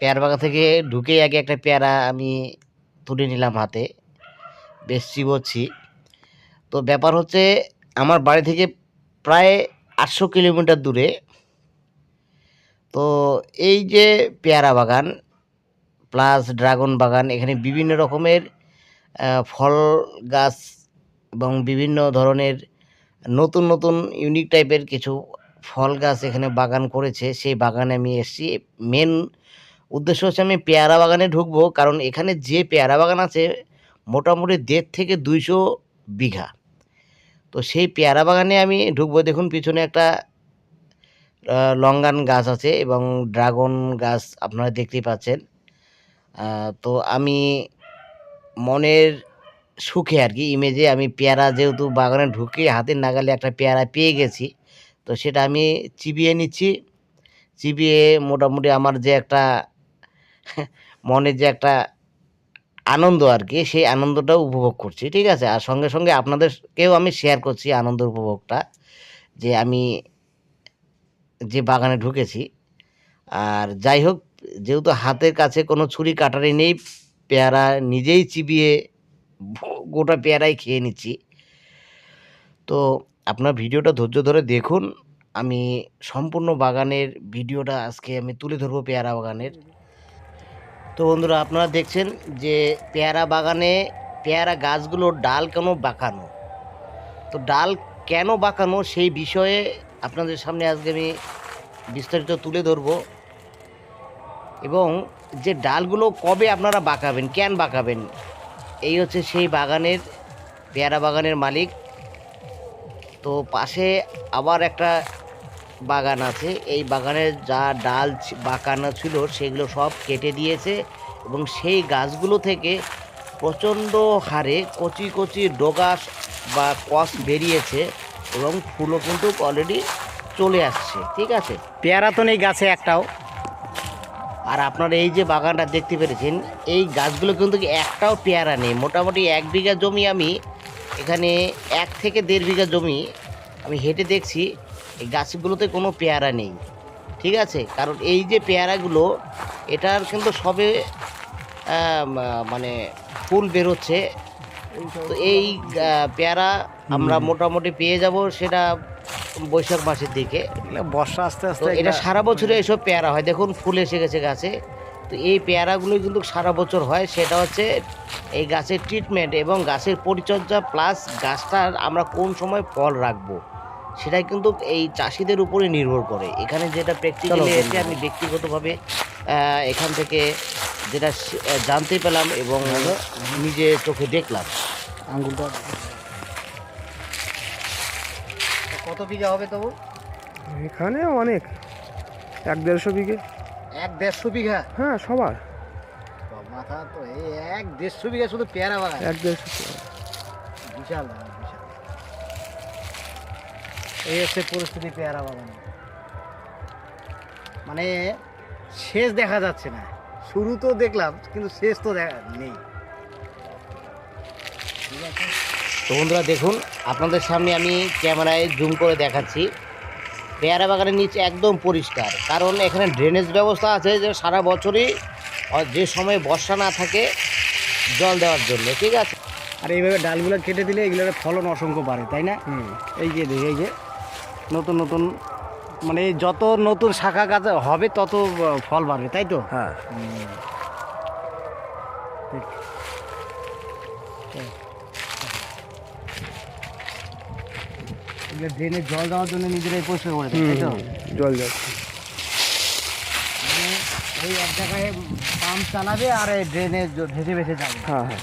পেয়ারা বাগান থেকে ঢুকেই আগে একটা পেয়ারা আমি তুলে নিলাম হাতে। বেশ চিবোচ্ছি। তো ব্যাপার হচ্ছে, আমার বাড়ি থেকে প্রায় আটশো কিলোমিটার দূরে। তো এই যে পেয়ারা বাগান প্লাস ড্রাগন বাগান, এখানে বিভিন্ন রকমের ফল গাছ এবং বিভিন্ন ধরনের নতুন নতুন ইউনিক টাইপের কিছু ফল গাছ এখানে বাগান করেছে। সেই বাগানে আমি এসেছি। মেন উদ্দেশ্য হচ্ছে আমি পেয়ারা বাগানে ঢুকবো, কারণ এখানে যে পেয়ারা বাগান আছে মোটামুটি দেড় থেকে দুইশো বিঘা। তো সেই পেয়ারা বাগানে আমি ঢুকবো, দেখুন পিছনে একটা লঙ্গান গাছ আছে এবং ড্রাগন গাছ আপনারা দেখতেই পাচ্ছেন। তো আমি মনের সুখে আর কি, ইমেজে আমি পেয়ারা যেহেতু বাগানে ঢুকে হাতের নাগালে একটা পেয়ারা পেয়ে গেছি, তো সেটা আমি চিবিয়ে নিচ্ছি। চিবিয়ে মোটামুটি আমার যে একটা মনের যে একটা আনন্দ আর কি, সেই আনন্দটাও উপভোগ করছি, ঠিক আছে? আর সঙ্গে সঙ্গে আপনাদেরকেও আমি শেয়ার করছি আনন্দ উপভোগটা, যে আমি যে বাগানে ঢুকেছি। আর যাই হোক, যেহেতু হাতের কাছে কোনো ছুরি কাটারি নেই, পেয়ারা নিজেই চিবিয়ে গোটা পেয়ারাই খেয়ে নিচ্ছি। তো আপনার ভিডিওটা ধৈর্য ধরে দেখুন। আমি সম্পূর্ণ বাগানের ভিডিওটা আজকে আমি তুলে ধরবো পেয়ারা বাগানের। তো বন্ধুরা, আপনারা দেখছেন যে পেয়ারা বাগানে পেয়ারা গাছগুলোর ডাল কেন বাঁকানো? তো ডাল কেন বাঁকানো সেই বিষয়ে আপনাদের সামনে আজকে আমি বিস্তারিত তুলে ধরবো। এবং যে ডালগুলো কবে আপনারা বাঁকাবেন, কেন বাঁকাবেন, এই হচ্ছে সেই বাগানের, পেয়ারা বাগানের মালিক। তো পাশে আবার একটা বাগান আছে। এই বাগানের যা ডাল বাঁকানো ছিল সেগুলো সব কেটে দিয়েছে এবং সেই গাছগুলো থেকে প্রচণ্ড হারে কচি কচি ডোগা বা কস বেরিয়েছে এবং ফুলও কিন্তু অলরেডি চলে আসছে, ঠিক আছে? পেয়ারা তো নেই গাছে একটাও। আর আপনারা এই যে বাগানটা দেখতে পেরেছেন, এই গাছগুলো কিন্তু একটাও পেয়ারা নেই। মোটামুটি এক বিঘা জমি আমি এখানে এক থেকে দেড় বিঘা জমি আমি হেঁটে দেখছি এই গাছগুলোতে কোনো পেয়ারা নেই। ঠিক আছে? কারণ এই যে পেয়ারাগুলো এটার কিন্তু সবে মানে ফুল বেরোচ্ছে। তো এই পেয়ারা আমরা মোটামুটি পেয়ে যাব সেটা বৈশাখ মাসের দিকে। বর্ষা আস্তে আস্তে এটা সারা বছরে এসব পেয়ারা হয়। দেখুন ফুল এসে গেছে গাছে। তো এই পেয়ারাগুলো কিন্তু সারা বছর হয় সেটা হচ্ছে এই গাছের ট্রিটমেন্ট এবং গাছের পরিচর্যা প্লাস গাছটার আমরা কোন সময় ফল রাখব সেটাই কিন্তু এই চাষিদের উপরে নির্ভর করে। এখানে যেটা প্র্যাকটিক্যালি এসে আমি ব্যক্তিগতভাবে এখান থেকে যেটা জানতে পেলাম এবং নিজে চোখে দেখলাম। আঙ্গুলটা কত বিঘা হবে তবু? এখানে অনেক এক দেড়শো বিঘে। এক দেড়শো বিঘা? হ্যাঁ সবার। মাথা তো এই এক দেড়শো বিঘা শুধু পেয়ারা বাগান। এক দেড়শো বিশাল বিশাল। এই হচ্ছে পরিস্থিতি পেয়ারা বাগানে। মানে শেষ দেখা যাচ্ছে না। শুরু তো দেখলাম কিন্তু শেষ তো দেখা নেই। ঠিক আছে? তো বন্ধুরা দেখুন আপনাদের সামনে আমি ক্যামেরায় জুম করে দেখাচ্ছি। পেয়ারা বাগানের নিচে একদম পরিষ্কার। কারণ এখানে ড্রেনেজ ব্যবস্থা আছে যে সারা বছরই যে সময় বর্ষা না থাকে জল দেওয়ার জন্য ঠিক আছে? আর এইভাবে ডালগুলো কেটে দিলে এগুলোর ফলন অসংখ্য বাড়ে তাই না? এই যে দেখি এই যে নতুন নতুন মানে যত নতুন শাখা গাছ হবে তত ফল বাড়বে তাই তো? হ্যাঁ। এগুলো ড্রেনে জল দেওয়ার জন্য নিজেরাই পরিষ্কার করে দেয়, তাই তো? জল যাচ্ছে মানে ওই এক জায়গায় পাম্প চালাবে আর এই ড্রেনে ভেসে ভেসে যাবে। হ্যাঁ হ্যাঁ।